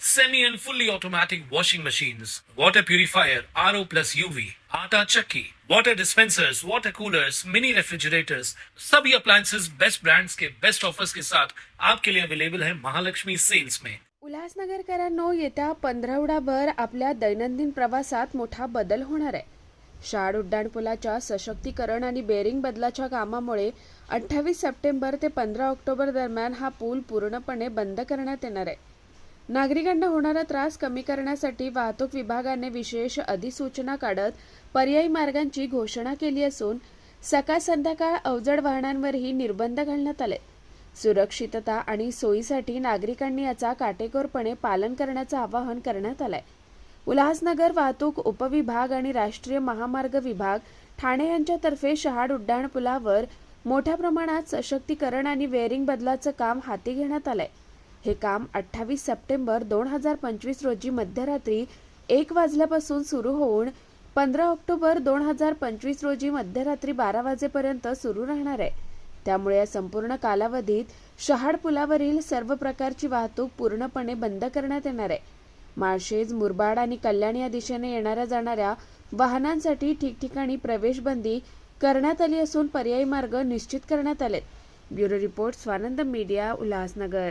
semi and fully automatic washing machines, water purifier, RO plus UV, आटा चक्की, water dispensers, water coolers, mini refrigerators, सभी appliances best brands के best offers के साथ आपके लिए अवेलेबल है महालक्ष्मी सेल्स में उल्हासनगरकरांनो येत्या पंधरवडाभर आपल्या दैनंदिन प्रवासात मोठा बदल होणार आहे. शाड उड्डाणपुलाच्या सशक्तीकरण आणि बेरिंग बदलाच्या कामामुळे अठ्ठावीस सप्टेंबर ते पंधरा ऑक्टोबर दरम्यान हा पूल पूर्णपणे बंद करण्यात येणार आहे. नागरिकांना होणारा त्रास कमी करण्यासाठी वाहतूक विभागाने विशेष अधिसूचना काढत पर्यायी मार्गांची घोषणा केली असून सकाळ संध्याकाळ अवजड वाहनांवरही निर्बंध घालण्यात आले. सुरक्षितता आणि सोयीसाठी नागरिकांनी याचा काटेकोरपणे पालन करण्याचं आवाहन करण्यात आलंय. उल्हासनगर वाहतूक उपविभाग आणि राष्ट्रीय महामार्ग विभाग ठाणे यांच्यातर्फे शहाड उड्डाणपुलावर मोठ्या प्रमाणात सशक्तीकरण आणि वेअरिंग बदलाचं काम हाती घेण्यात आलंय. हे काम अठ्ठावीस सप्टेंबर दोन हजार पंचवीस रोजी मध्यरात्री एक वाजल्यापासून सुरू होऊन पंधरा ऑक्टोबर दोन हजार पंचवीस रोजी मध्यरात्री बारा वाजेपर्यंत सुरू राहणार आहे. त्यामुळे या संपूर्ण कालावधीत शहाड पुलावरील सर्व प्रकारची वाहतूक पूर्णपणे बंद करण्यात येणार आहे. माळशेज मुरबाड आणि कल्याण या दिशेने येणाऱ्या जाणाऱ्या वाहनांसाठी ठिकठिकाणी प्रवेशबंदी करण्यात आली असून पर्यायी मार्ग निश्चित करण्यात आलेत. Bureau report Swanand media Ulhasnagar.